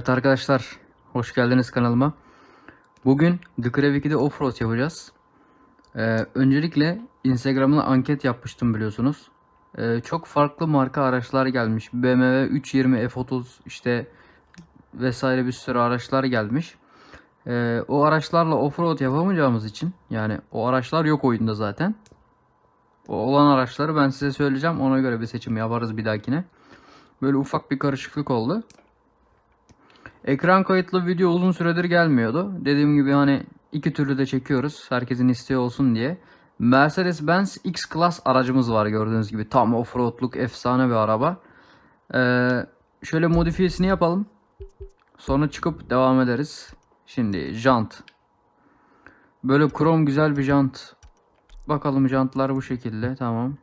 Evet arkadaşlar, hoş geldiniz kanalıma. Bugün The Crev 2'de Offroad yapacağız. Ee, öncelikle Instagram'da anket yapmıştım biliyorsunuz. Ee, çok farklı marka araçlar gelmiş. BMW 320 F30 işte vesaire bir sürü araçlar gelmiş. Ee, o araçlarla offroad yapamayacağımız için yani o araçlar yok oyunda zaten. O olan araçları ben size söyleyeceğim. Ona göre bir seçim yaparız bir dahakine. Böyle ufak bir karışıklık oldu. Ekran kayıtlı video uzun süredir gelmiyordu. Dediğim gibi hani iki türlü de çekiyoruz. Herkesin isteği olsun diye. Mercedes-Benz X-Class aracımız var gördüğünüz gibi. Tam offroadluk efsane bir araba. Ee, şöyle modifiyesini yapalım. Sonra çıkıp devam ederiz. Şimdi jant. Böyle krom güzel bir jant. Bakalım jantlar bu şekilde. Tamam.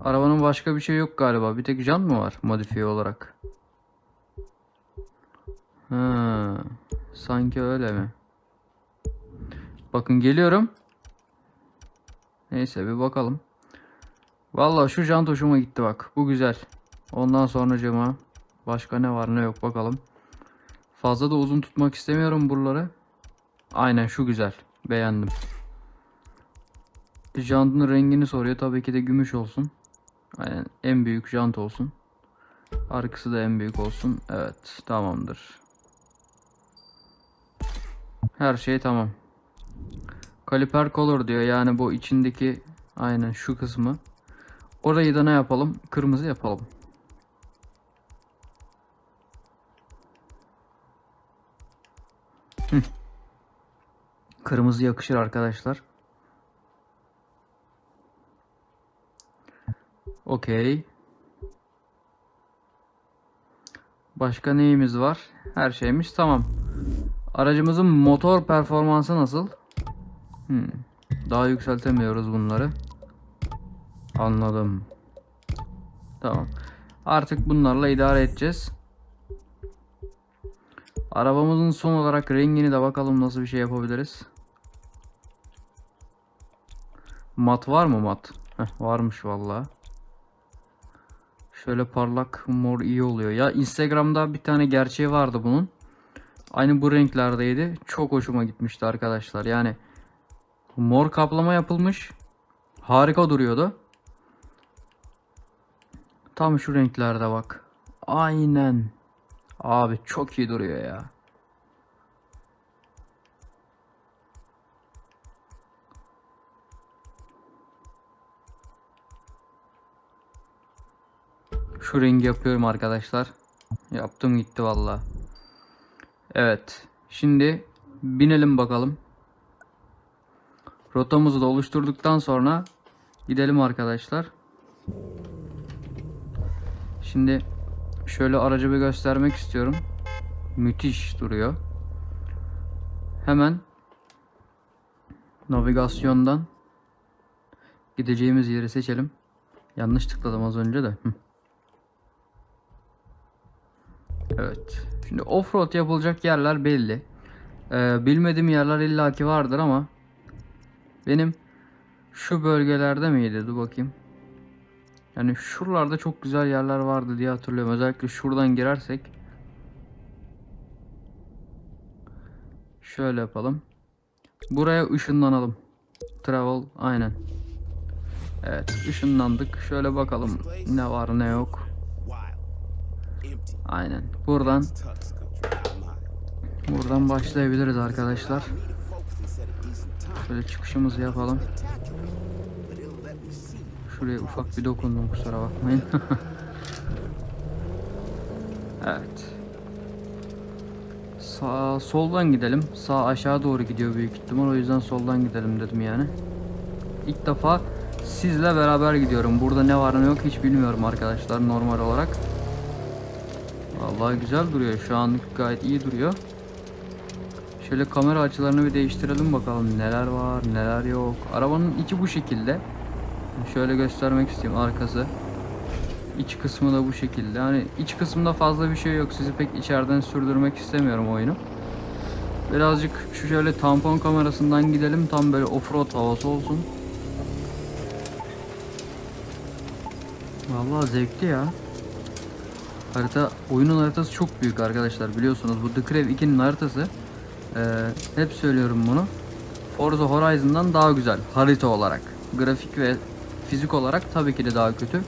Arabanın başka bir şey yok galiba. Bir tek jant mı var modifiye olarak? Ha, sanki öyle mi? Bakın geliyorum. Neyse bir bakalım. Vallahi şu jant hoşuma gitti bak. Bu güzel. Ondan sonra başka ne var ne yok bakalım. Fazla da uzun tutmak istemiyorum buraları. Aynen şu güzel. Beğendim. Jantın rengini soruyor. Tabii ki de gümüş olsun. Aynen en büyük jant olsun. Arkası da en büyük olsun. Evet tamamdır. Her şey tamam. Kaliper color diyor. Yani bu içindeki aynen şu kısmı. Orayı da ne yapalım? Kırmızı yapalım. Kırmızı yakışır arkadaşlar. Okey. Başka neyimiz var? Her şeyimiz tamam. Aracımızın motor performansı nasıl? Hmm. Daha yükseltemiyoruz bunları. Anladım. Tamam. Artık bunlarla idare edeceğiz. Arabamızın son olarak rengini de bakalım nasıl bir şey yapabiliriz. Mat var mı mat? Heh, varmış vallahi. Şöyle parlak mor iyi oluyor. Ya Instagram'da bir tane gerçeği vardı bunun. Aynı bu renklerdeydi. Çok hoşuma gitmişti arkadaşlar. Yani mor kaplama yapılmış. Harika duruyordu. Tam şu renklerde bak. Aynen. Abi çok iyi duruyor ya. Şu rengi yapıyorum arkadaşlar. Yaptım gitti valla. Evet. Şimdi binelim bakalım. Rotamızı da oluşturduktan sonra gidelim arkadaşlar. Şimdi şöyle aracı bir göstermek istiyorum. Müthiş duruyor. Hemen navigasyondan gideceğimiz yeri seçelim. Yanlış tıkladım az önce de. Evet. Şimdi offroad yapılacak yerler belli. Ee, bilmediğim yerler illaki vardır ama benim şu bölgelerde miydi? Dur bakayım. Yani şuralarda çok güzel yerler vardı diye hatırlıyorum. Özellikle şuradan girersek. Şöyle yapalım. Buraya ışınlanalım. Travel aynen. Evet ışınlandık. Şöyle bakalım ne var ne yok. Aynen. Buradan buradan başlayabiliriz arkadaşlar. Şöyle çıkışımızı yapalım. Şuraya ufak bir dokundum kusura bakmayın. evet. Sağ soldan gidelim. Sağ aşağı doğru gidiyor büyük ihtimal. O yüzden soldan gidelim dedim yani. İlk defa sizle beraber gidiyorum. Burada ne var ne yok hiç bilmiyorum arkadaşlar normal olarak. Vallahi güzel duruyor. Şu anlık gayet iyi duruyor. Şöyle kamera açılarını bir değiştirelim bakalım neler var neler yok. Arabanın içi bu şekilde. Şöyle göstermek istiyorum arkası. İç kısmı da bu şekilde. Hani iç kısmında fazla bir şey yok. Sizi pek içeriden sürdürmek istemiyorum oyunu. Birazcık şu şöyle tampon kamerasından gidelim. Tam böyle offroad havası olsun. Vallahi zevkli ya. Harita oyunun haritası çok büyük arkadaşlar biliyorsunuz. Bu The Crew 2'nin haritası e, hep söylüyorum bunu. Forza Horizon'dan daha güzel harita olarak. Grafik ve fizik olarak tabii ki de daha kötü.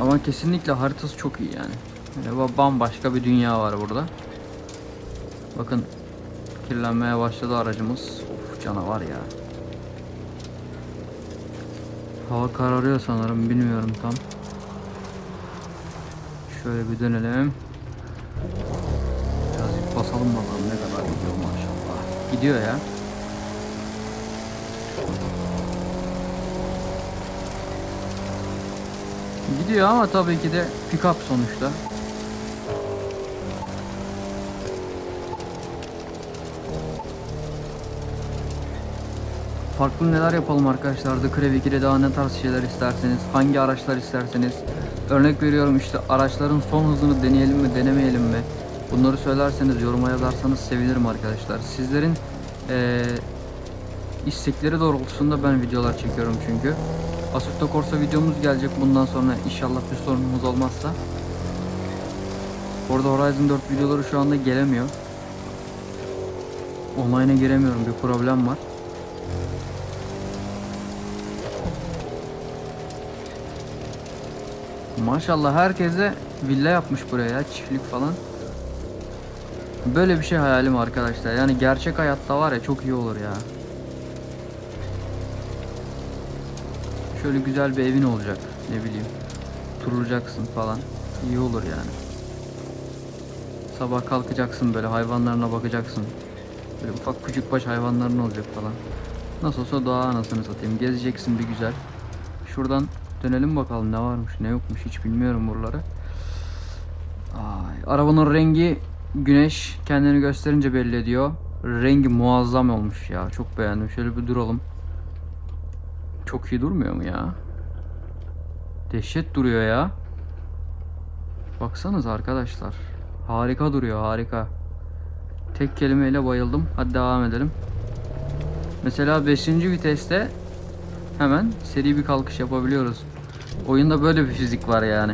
Ama kesinlikle haritası çok iyi yani. Yani ba- bambaşka bir dünya var burada. Bakın kirlenmeye başladı aracımız. Of canavar ya. Hava kararıyor sanırım bilmiyorum tam. Şöyle bir dönelim. Birazcık basalım bakalım ne kadar gidiyor maşallah. Gidiyor ya. Gidiyor ama tabii ki de pick-up sonuçta. Farklı neler yapalım arkadaşlar. The Crew 2'de daha ne tarz şeyler isterseniz, hangi araçlar isterseniz. Örnek veriyorum işte araçların son hızını deneyelim mi, denemeyelim mi? Bunları söylerseniz, yoruma yazarsanız sevinirim arkadaşlar. Sizlerin eee, istekleri doğrultusunda ben videolar çekiyorum çünkü. Assetto Corsa videomuz gelecek bundan sonra inşallah bir sorunumuz olmazsa. Orada Horizon 4 videoları şu anda gelemiyor. Online'a giremiyorum bir problem var. Maşallah herkese villa yapmış buraya ya, çiftlik falan. Böyle bir şey hayalim arkadaşlar. Yani gerçek hayatta var ya çok iyi olur ya. Şöyle güzel bir evin olacak. Ne bileyim. Turlayacaksın falan. İyi olur yani. Sabah kalkacaksın böyle hayvanlarına bakacaksın. Böyle ufak küçük baş hayvanların olacak falan. Nasıl olsa doğa anasını satayım. Gezeceksin bir güzel. Şuradan dönelim bakalım ne varmış ne yokmuş hiç bilmiyorum buraları. Ay, arabanın rengi güneş kendini gösterince belli ediyor. Rengi muazzam olmuş ya. Çok beğendim. Şöyle bir duralım. Çok iyi durmuyor mu ya? Dehşet duruyor ya. Baksanız arkadaşlar. Harika duruyor harika. Tek kelimeyle bayıldım. Hadi devam edelim. Mesela 5. viteste hemen seri bir kalkış yapabiliyoruz. Oyunda böyle bir fizik var yani.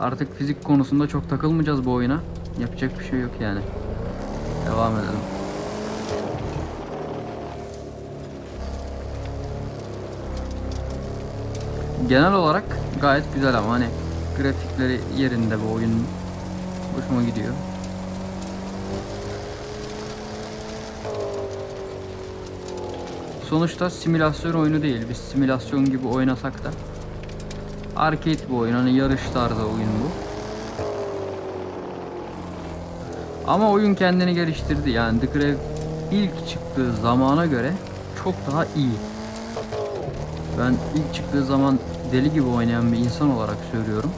Artık fizik konusunda çok takılmayacağız bu oyuna. Yapacak bir şey yok yani. Devam edelim. Genel olarak gayet güzel ama hani grafikleri yerinde bu oyun hoşuma gidiyor. Sonuçta simülasyon oyunu değil. Biz simülasyon gibi oynasak da arcade bu oyun. Hani yarış tarzı oyun bu. Ama oyun kendini geliştirdi. Yani The Crew ilk çıktığı zamana göre çok daha iyi. Ben ilk çıktığı zaman deli gibi oynayan bir insan olarak söylüyorum.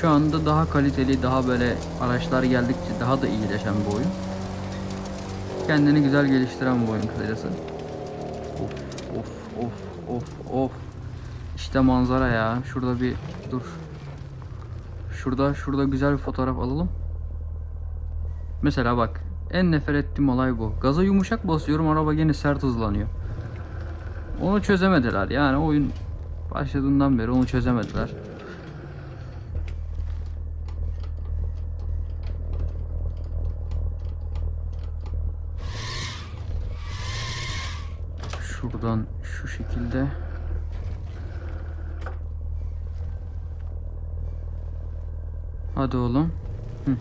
Şu anda daha kaliteli, daha böyle araçlar geldikçe daha da iyileşen bir oyun. Kendini güzel geliştiren bir oyun kısacası. Of of of. İşte manzara ya. Şurada bir dur. Şurada şurada güzel bir fotoğraf alalım. Mesela bak. En nefret ettiğim olay bu. Gaza yumuşak basıyorum araba gene sert hızlanıyor. Onu çözemediler. Yani oyun başladığından beri onu çözemediler. Şuradan şu şekilde Hadi oğlum. Hı.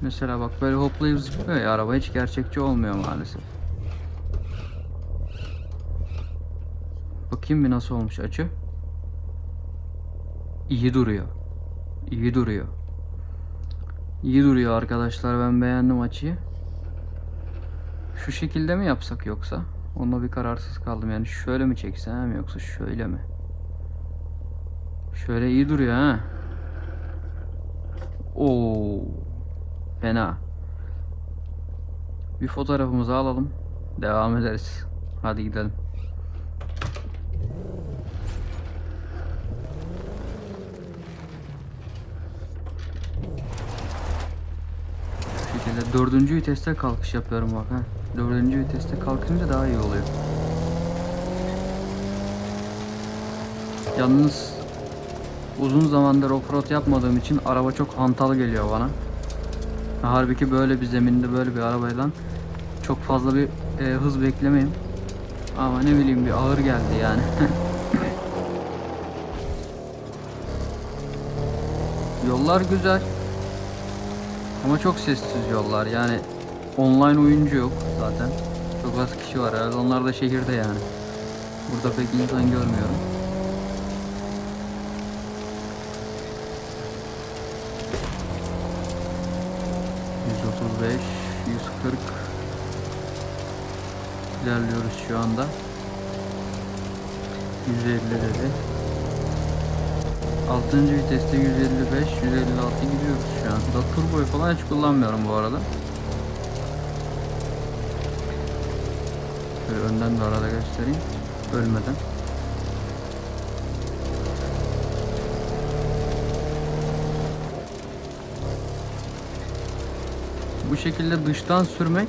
Mesela bak böyle hoplayıp zıplıyor ya araba hiç gerçekçi olmuyor maalesef. Bakayım bir nasıl olmuş açı. İyi duruyor. İyi duruyor. İyi duruyor arkadaşlar ben beğendim açıyı. Şu şekilde mi yapsak yoksa? Onunla bir kararsız kaldım yani şöyle mi çeksem yoksa şöyle mi? Şöyle iyi duruyor ha. Oo. Fena. Bir fotoğrafımızı alalım. Devam ederiz. Hadi gidelim. Şu şekilde. Dördüncü viteste kalkış yapıyorum bak ha. Dördüncü viteste kalkınca daha iyi oluyor. Yalnız uzun zamandır offroad yapmadığım için araba çok hantal geliyor bana. Halbuki böyle bir zeminde böyle bir arabayla çok fazla bir e, hız beklemeyim. Ama ne bileyim bir ağır geldi yani. Yollar güzel. Ama çok sessiz yollar yani online oyuncu yok zaten. Çok az kişi var herhalde onlar da şehirde yani. Burada pek insan görmüyorum. ...135, 140... ...ilerliyoruz şu anda. 150 dedi. 6. viteste 155, 156 gidiyoruz şu an. Da turboyu falan hiç kullanmıyorum bu arada. Şöyle önden de arada göstereyim. Ölmeden. Bu şekilde dıştan sürmek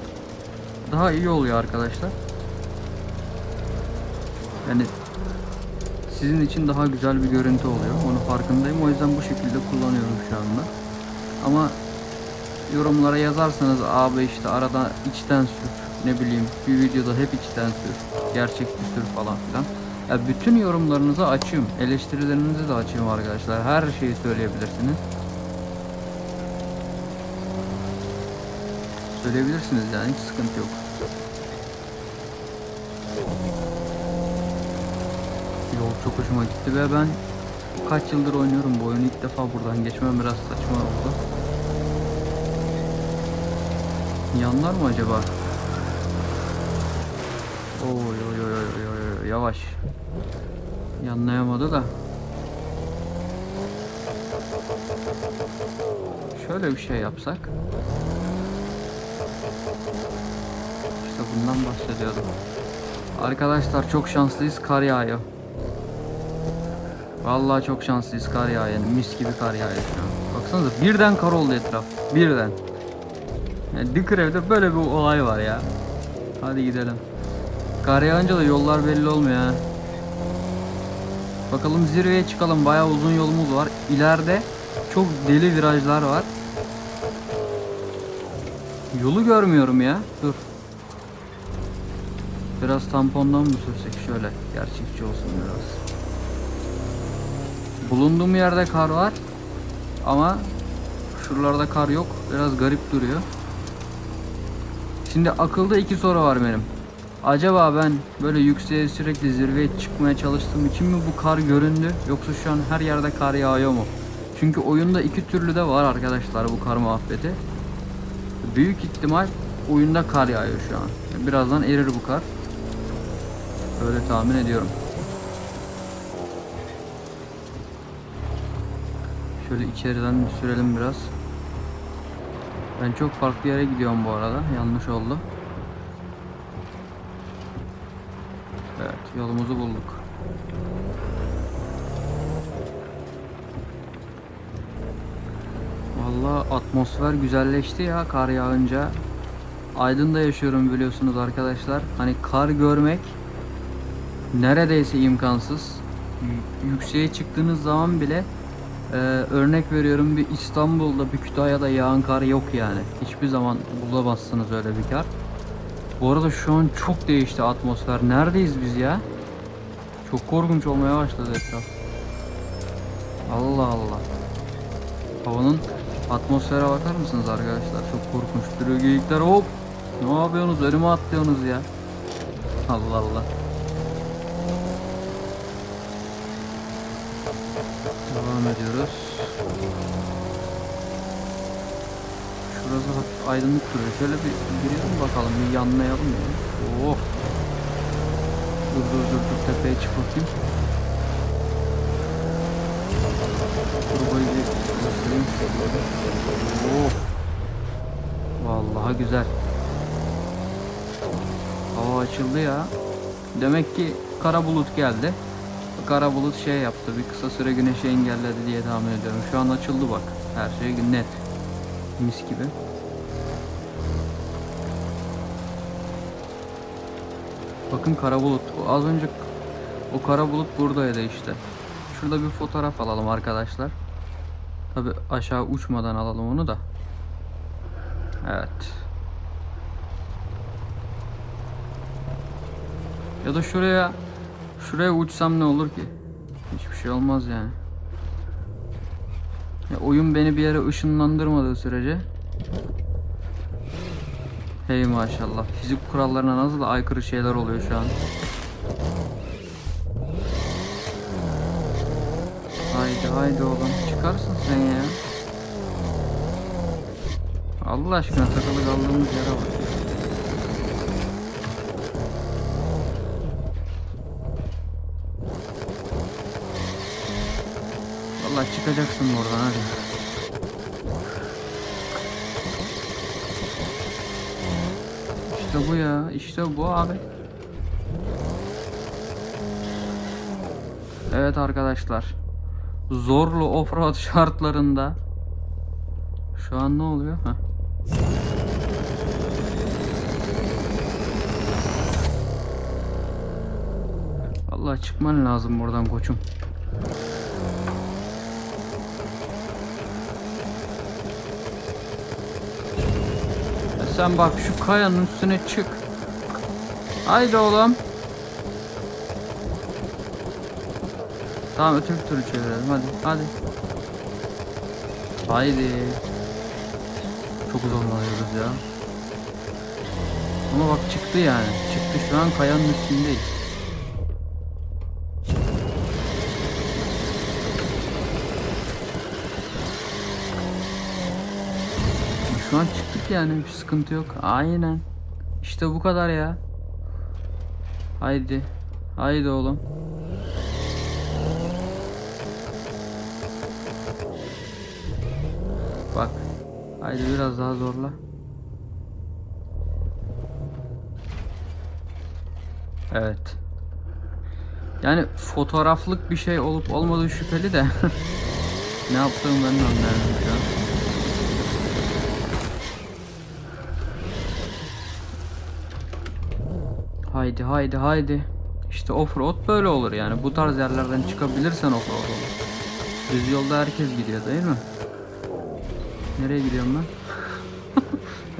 daha iyi oluyor arkadaşlar. Yani sizin için daha güzel bir görüntü oluyor. Onun farkındayım. O yüzden bu şekilde kullanıyorum şu anda. Ama yorumlara yazarsanız abi işte arada içten sür ne bileyim bir videoda hep içten sür gerçekçi sür falan filan. Ya bütün yorumlarınızı açayım. Eleştirilerinizi de açayım arkadaşlar. Her şeyi söyleyebilirsiniz. Söyleyebilirsiniz yani hiç sıkıntı yok. Çok hoşuma gitti ve ben kaç yıldır oynuyorum bu oyunu ilk defa buradan geçmem biraz saçma oldu. Yanlar mı acaba? Oy oy oy oy oy yavaş. Yanlayamadı da. Şöyle bir şey yapsak. İşte bundan bahsediyordum. Arkadaşlar çok şanslıyız kar yağıyor. Vallahi çok şanslıyız kar yağıyor. Mis gibi kar yağıyor şu an. Baksanıza birden kar oldu etraf. Birden. Yani Dikırev'de böyle bir olay var ya. Hadi gidelim. Kar yağınca da yollar belli olmuyor ha. Bakalım zirveye çıkalım. Bayağı uzun yolumuz var. İleride çok deli virajlar var. Yolu görmüyorum ya. Dur. Biraz tampondan mı sürsek şöyle gerçekçi olsun biraz. Bulunduğum yerde kar var ama şuralarda kar yok. Biraz garip duruyor. Şimdi akılda iki soru var benim. Acaba ben böyle yükseğe sürekli zirveye çıkmaya çalıştığım için mi bu kar göründü yoksa şu an her yerde kar yağıyor mu? Çünkü oyunda iki türlü de var arkadaşlar bu kar muhabbeti. Büyük ihtimal oyunda kar yağıyor şu an. Birazdan erir bu kar. Öyle tahmin ediyorum. Şöyle içeriden bir sürelim biraz. Ben çok farklı yere gidiyorum bu arada. Yanlış oldu. Evet, yolumuzu bulduk. Vallahi atmosfer güzelleşti ya kar yağınca. Aydın'da yaşıyorum biliyorsunuz arkadaşlar. Hani kar görmek neredeyse imkansız. Yükseğe çıktığınız zaman bile e, örnek veriyorum bir İstanbul'da bir Kütahya'da yağan kar yok yani. Hiçbir zaman bulamazsınız öyle bir kar. Bu arada şu an çok değişti atmosfer. Neredeyiz biz ya? Çok korkunç olmaya başladı etraf. Allah Allah. Havanın atmosfere bakar mısınız arkadaşlar? Çok korkunç. Duruyor geyikler hop. Ne yapıyorsunuz? Önüme atlıyorsunuz ya. Allah Allah. Devam ediyoruz. Şurası aydınlık duruyor. Şöyle bir girelim bakalım. Bir yanlayalım ya. Oh. Dur dur dur dur tepeye çık bakayım. Turbayı göstereyim. Oh. Vallahi güzel. Hava açıldı ya. Demek ki kara bulut geldi kara bulut şey yaptı. Bir kısa süre güneşi engelledi diye tahmin ediyorum. Şu an açıldı bak. Her şey net. Mis gibi. Bakın kara bulut. Az önce o kara bulut buradaydı işte. Şurada bir fotoğraf alalım arkadaşlar. Tabi aşağı uçmadan alalım onu da. Evet. Ya da şuraya şuraya uçsam ne olur ki? Hiçbir şey olmaz yani. Ya oyun beni bir yere ışınlandırmadığı sürece Hey maşallah. Fizik kurallarına nasıl aykırı şeyler oluyor şu an. Haydi haydi oğlum. Çıkarsın sen ya. Allah aşkına takılı kaldığımız yere bak. Vallahi çıkacaksın oradan hadi. İşte bu ya. işte bu abi. Evet arkadaşlar. Zorlu offroad şartlarında şu an ne oluyor? Heh. Vallahi çıkman lazım buradan koçum. Sen bak şu kayanın üstüne çık. Haydi oğlum. Tamam öteki türlü çevirelim hadi hadi. Haydi. Çok zorlanıyoruz ya. Ama bak çıktı yani. Çıktı şu an kayanın üstündeyiz. Şu an çıktık yani bir sıkıntı yok. Aynen. İşte bu kadar ya. Haydi. Haydi oğlum. Bak. Haydi biraz daha zorla. Evet. Yani fotoğraflık bir şey olup olmadığı şüpheli de. ne yaptığımı ben de anlayamıyorum şu an. Haydi haydi haydi. İşte offroad böyle olur yani. Bu tarz yerlerden çıkabilirsen offroad olur. Düz yolda herkes gidiyor değil mi? Nereye gidiyorum ben?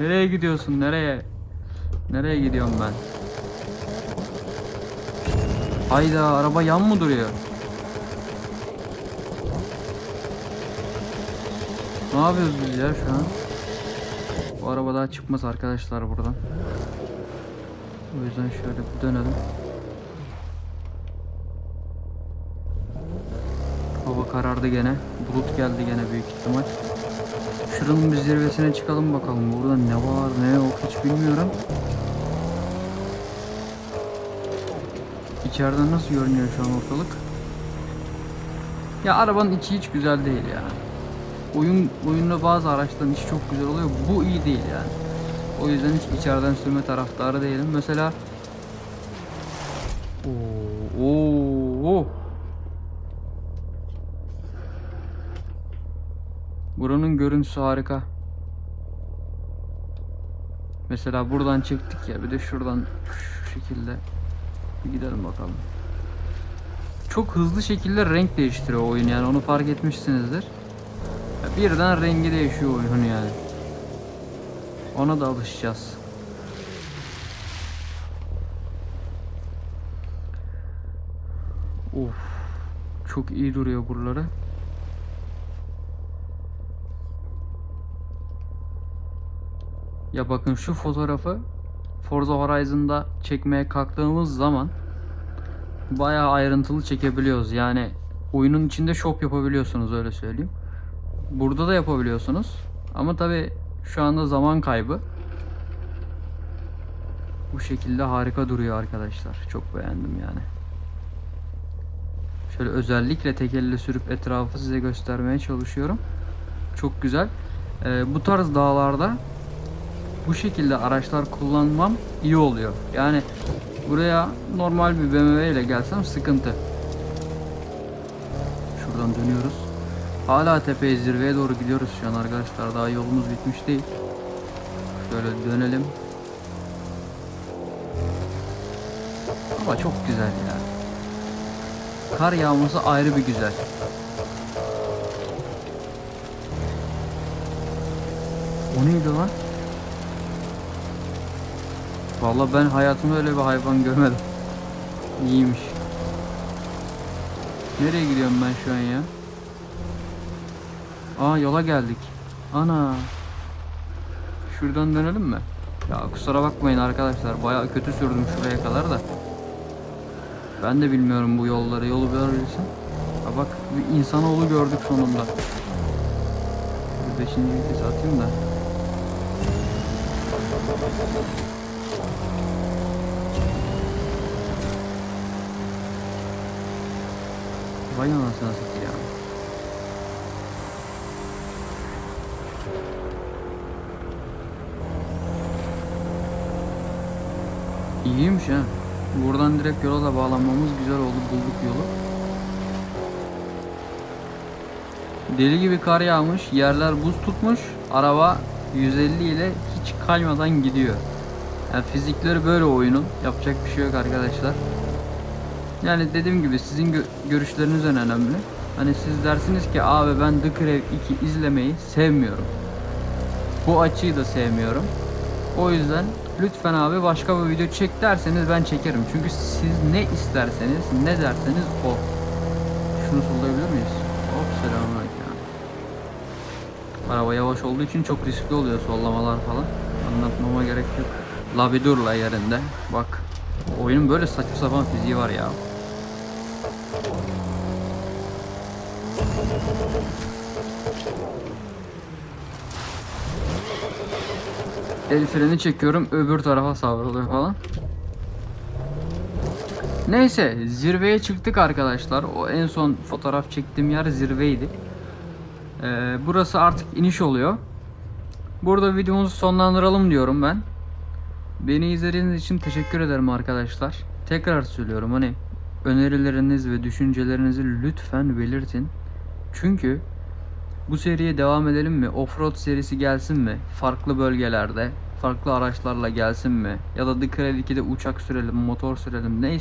nereye gidiyorsun? Nereye? Nereye gidiyorum ben? Hayda araba yan mı duruyor? Ne yapıyoruz biz ya şu an? Bu araba daha çıkmaz arkadaşlar buradan. O yüzden şöyle bir dönelim. Hava karardı gene. Bulut geldi gene büyük ihtimal. Şuranın bir zirvesine çıkalım bakalım. Burada ne var ne yok hiç bilmiyorum. İçeriden nasıl görünüyor şu an ortalık? Ya arabanın içi hiç güzel değil ya. Oyun oyunda bazı araçların içi çok güzel oluyor. Bu iyi değil yani. O yüzden hiç içeriden sürme taraftarı değilim. Mesela Oo, oo. Buranın görüntüsü harika. Mesela buradan çıktık ya bir de şuradan şu şekilde bir gidelim bakalım. Çok hızlı şekilde renk değiştiriyor oyun yani onu fark etmişsinizdir. Birden rengi değişiyor oyunun yani. Ona da alışacağız. Of. Çok iyi duruyor buraları. Ya bakın şu fotoğrafı Forza Horizon'da çekmeye kalktığımız zaman bayağı ayrıntılı çekebiliyoruz. Yani oyunun içinde shop yapabiliyorsunuz öyle söyleyeyim. Burada da yapabiliyorsunuz. Ama tabi şu anda zaman kaybı. Bu şekilde harika duruyor arkadaşlar. Çok beğendim yani. Şöyle özellikle tek elle sürüp etrafı size göstermeye çalışıyorum. Çok güzel. Ee, bu tarz dağlarda bu şekilde araçlar kullanmam iyi oluyor. Yani buraya normal bir BMW ile gelsem sıkıntı. Şuradan dönüyoruz. Hala tepeye zirveye doğru gidiyoruz şu an arkadaşlar. Daha yolumuz bitmiş değil. Şöyle dönelim. Ama çok güzel ya. Kar yağması ayrı bir güzel. O neydi lan? Vallahi ben hayatımda öyle bir hayvan görmedim. İyiymiş. Nereye gidiyorum ben şu an ya? Aa yola geldik. Ana. Şuradan dönelim mi? Ya kusura bakmayın arkadaşlar. Bayağı kötü sürdüm şuraya kadar da. Ben de bilmiyorum bu yolları. Yolu arıyorsun. Ha bak bir insanoğlu gördük sonunda. Bir beşinci vites atayım da. Vay anasını satayım. İyiymiş ha. Buradan direkt yola da bağlanmamız güzel oldu. Bulduk yolu. Deli gibi kar yağmış. Yerler buz tutmuş. Araba 150 ile hiç kaymadan gidiyor. Yani fizikleri böyle oyunun. Yapacak bir şey yok arkadaşlar. Yani dediğim gibi sizin gö- görüşleriniz önemli. Hani siz dersiniz ki abi ben The Crave 2 izlemeyi sevmiyorum. Bu açıyı da sevmiyorum. O yüzden lütfen abi başka bir video çek derseniz ben çekerim. Çünkü siz ne isterseniz ne derseniz o. Şunu sollayabilir miyiz? Hop selamünaleyküm. Araba yavaş olduğu için çok riskli oluyor sollamalar falan. Anlatmama gerek yok. La bir dur la yerinde. Bak. Oyunun böyle saçma sapan fiziği var ya. El freni çekiyorum öbür tarafa savruluyor falan. Neyse zirveye çıktık arkadaşlar. O en son fotoğraf çektiğim yer zirveydi. Ee, burası artık iniş oluyor. Burada videomuzu sonlandıralım diyorum ben. Beni izlediğiniz için teşekkür ederim arkadaşlar. Tekrar söylüyorum hani önerileriniz ve düşüncelerinizi lütfen belirtin. Çünkü bu seriye devam edelim mi? Offroad serisi gelsin mi? Farklı bölgelerde, farklı araçlarla gelsin mi? Ya da The Crave 2'de uçak sürelim, motor sürelim ne